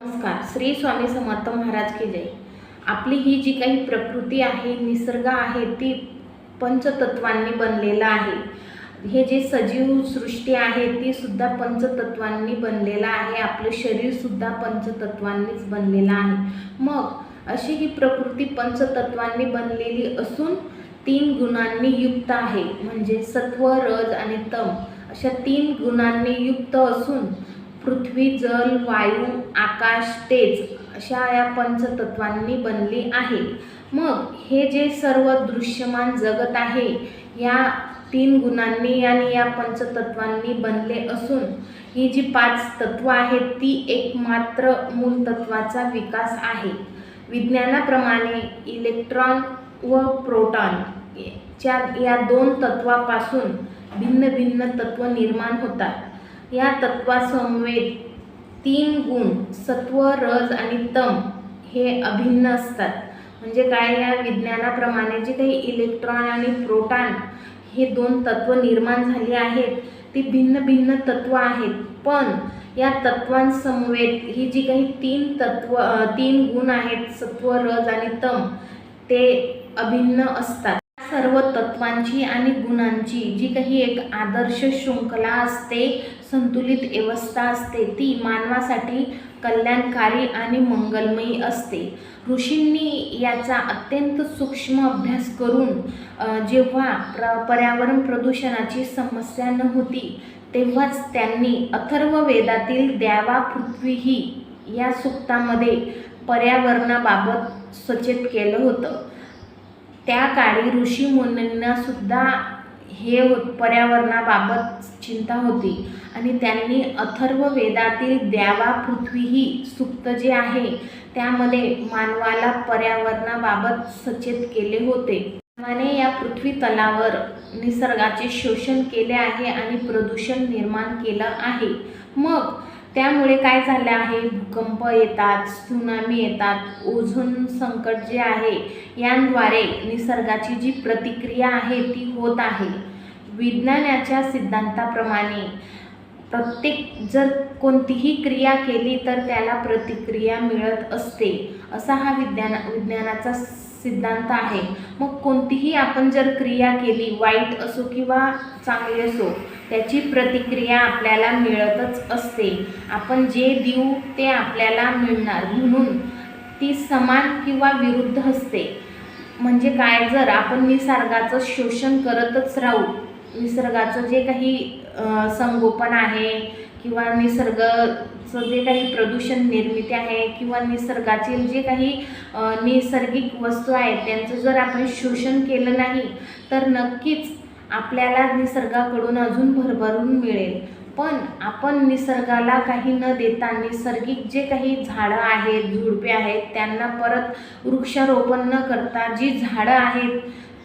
नमस्कार. श्री स्वामी समर्थ महाराज की जय. आपली ही जी काही प्रकृती आहे निसर्ग आहे ती पंचतत्वांनी बनलेलं आहे. हे जे सजीव सृष्टी आहे ती सुद्धा पंचतत्वांनी बनलेलं आहे. आपलं शरीर सुद्धा पंचतत्वांनीच बनलेलं आहे. मग अशी ही प्रकृती पंचतत्वांनी बनलेली असून तीन गुणांनी युक्त आहे. म्हणजे सत्व रज आणि तम. अशा तीन गुणांनी युक्त असून पृथ्वी जल वायू आकाश तेज अशा या पंचतत्वांनी बनली आहे मग हे जे सर्व दृश्यमान जगत आहे या तीन गुणांनी आणि या पंचतत्वांनी बनले असून ही जी पाच तत्व आहेत ती एकमात्र मूल तत्वाचा विकास आहे. विज्ञानाप्रमाणे इलेक्ट्रॉन व प्रोटॉन च्या या दोन तत्वापासून भिन्न भिन्न तत्व निर्माण होतात. या तत्वासमवेत तीन गुण सत्व रज आणि तम हे अभिन्न असतात. म्हणजे काय? या विज्ञानाप्रमाणे जे काही इलेक्ट्रॉन आणि प्रोटॉन हे दोन तत्व निर्माण झाले आहेत ती भिन्न भिन्न तत्व आहेत. पण या तत्वांसमवेत ही जी काही तीन तत्व तीन गुण आहेत सत्व रज आणि तम ते अभिन्न असतात. सर्व तत्वांची आणि गुणांची जी काही एक आदर्श शृंखला असते संतुलित व्यवस्था असते. ती मानवासाठी कल्याणकारी आणि मंगलमयी असते. ऋषींनी याचा अत्यंत सूक्ष्म अभ्यास करून जेव्हा प्र पर्यावरण प्रदूषणाची समस्या नव्हती तेव्हाच त्यांनी अथर्व वेदातील द्यावा पृथ्वी ही या सुक्तामध्ये पर्यावरणाबाबत सचेत केलं होतं. त्या काळी ऋषी मुनींना सुद्धा हे होत पर्यावरणाबाबत चिंता होती. आणि त्यांनी अथर्व वेदातील द्यावा पृथ्वी ही सुप्त जे आहे त्यामध्ये मानवाला पर्यावरणाबाबत सचेत केले होते. माने या पृथ्वी तलावर निसर्गाचे शोषण केले आहे आणि प्रदूषण निर्माण केलं आहे. मग त्यामुळे काय झालं आहे? भूकंप येतात सुनामी येतात. ओझोन संकट जे आहे यांद्वारे निसर्गाची जी प्रतिक्रिया आहे ती होत आहे. विज्ञानाच्या सिद्धांताप्रमाणे प्रत्येक जर कोणतीही क्रिया केली तर त्याला प्रतिक्रिया मिळत असते. असा हा विज्ञान विज्ञानाचा सिद्धांत आहे. मग कोणतीही आपण जर क्रिया केली वाईट असो किंवा चांगली असो त्याची प्रतिक्रिया आपल्याला मिळतच असते. आपण जे देऊ ते आपल्याला मिळणार. म्हणून ती समान किंवा विरुद्ध असते. म्हणजे काय? जर आपण निसर्गाचं शोषण करतच राहू निसर्गाचं जे काही संगोपन आहे किंवा निसर्गाचं जे काही प्रदूषण निर्मिती आहे किंवा निसर्गातील जे काही नैसर्गिक वस्तू आहेत त्यांचं जर आपण शोषण केलं नाही तर नक्कीच आपल्याला निसर्गाकडून अजून भरभरून मिळेल. पण आपण निसर्गाला काही न देता नैसर्गिक जे काही झाडं आहेत झुडपे आहेत त्यांना परत वृक्षारोपण न करता जी झाडं आहेत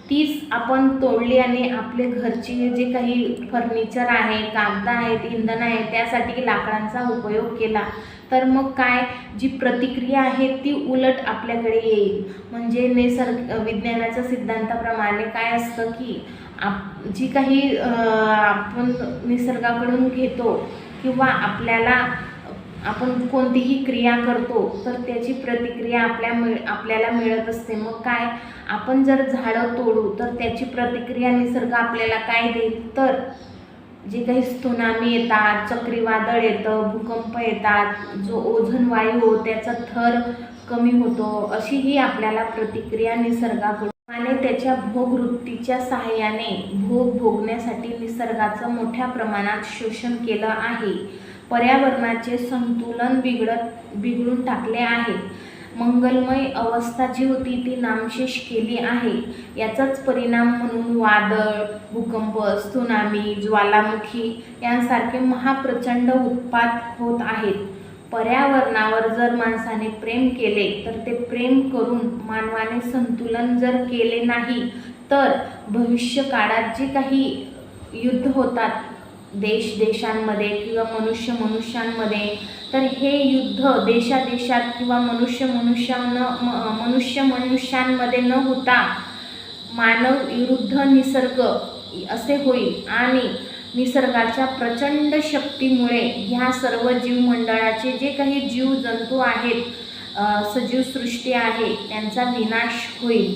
तीच आपण तोडली आणि आपले घरची जे काही फर्निचर आहे कागद आहेत इंधन आहे त्यासाठी लाकडांचा उपयोग केला. तर मग काय? जी प्रतिक्रिया आहे ती उलट आपल्याकडे येईल. म्हणजे निसर्ग विज्ञानाच्या सिद्धांताप्रमाणे काय असतं की आप जी काही आपण निसर्गाकडून घेतो किंवा आपल्याला आपण कोणतीही क्रिया करतो तर त्याची प्रतिक्रिया आपल्या मिळ आपल्याला मिळत असते. मग काय? आपण जर झाडं तोडू तर त्याची प्रतिक्रिया निसर्ग आपल्याला काय देईल? तर जे काही सुनामी येतात चक्रीवादळ येतं भूकंप येतात जो ओझोन वायू त्याचा थर कमी होतो अशी ही आपल्याला प्रतिक्रिया निसर्गाकडून. आणि त्याच्या भोगवृत्तीच्या सहाय्याने भोग भोगण्यासाठी निसर्गाचं मोठ्या प्रमाणात शोषण केलं आहे. पर्यावरणाचे संतुलन बिघडत बिघडून टाकले आहे. मंगलमय अवस्था जी होती ती नामशेष केली आहे. याचाच परिणाम म्हणून वादळ भूकंप सुनामी ज्वालामुखी यांसारखे महाप्रचंड उत्पात होत आहेत. पर्यावरणावर जर माणसाने प्रेम केले तर ते प्रेम करून मानवाने संतुलन जर केले नाही तर भविष्य काळात जे काही युद्ध होतात देश देशांमध्ये किंवा मनुष्य मनुष्यांमध्ये तर हे युद्ध देशादेशात किंवा मनुष्य मनुष्यानं म- मनुष्य मनुष्यांमध्ये न होता मानव विरुद्ध निसर्ग असे होईल. आणि निसर्गाच्या प्रचंड शक्तीमुळे ह्या सर्व जीवमंडळाचे जे काही जीव जंतू आहेत सजीव सृष्टी आहे त्यांचा विनाश होईल.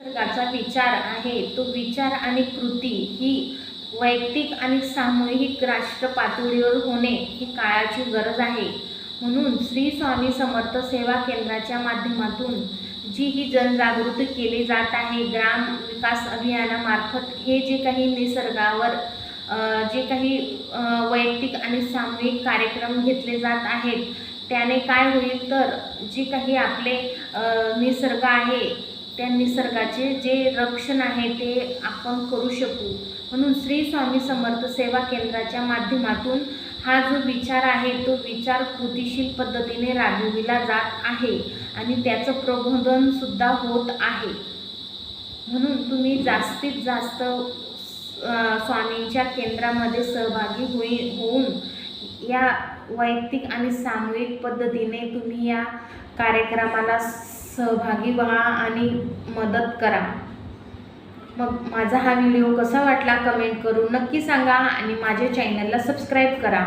निसर्गाचा विचार आहे तो विचार आणि कृती ही वैयक्तिक आणि सामूहिक राष्ट्र पातळीवर होणे ही काळाची गरज आहे. म्हणून श्री स्वामी समर्थ सेवा केंद्राच्या माध्यमातून जी ही जनजागृती केली जात आहे ग्राम विकास अभियानामार्फत हे जे काही निसर्गावर जे काही वैयक्तिक आणि सामूहिक कार्यक्रम घेतले जात आहेत त्याने काय होईल तर जे काही आपले निसर्ग आहे त्या निसर्गाचे जे रक्षण आहे ते आपण करू शकू. म्हणून श्री स्वामी समर्थ सेवा केंद्राच्या माध्यमातून हा जो विचार आहे तो विचार कृतिशील पद्धतीने राबविला जात आहे आणि त्याचं प्रबोधनसुद्धा होत आहे. म्हणून तुम्ही जास्तीत जास्त स्वामींच्या केंद्रामध्ये सहभागी होई होऊन या वैयक्तिक आणि सामूहिक पद्धतीने तुम्ही या कार्यक्रमाला सहभागी व्हा आणि मदत करा. मग माझा हा व्हिडिओ कसा वाटला कमेंट करून नक्की सांगा आणि माझ्या चॅनलला सबस्क्राईब करा.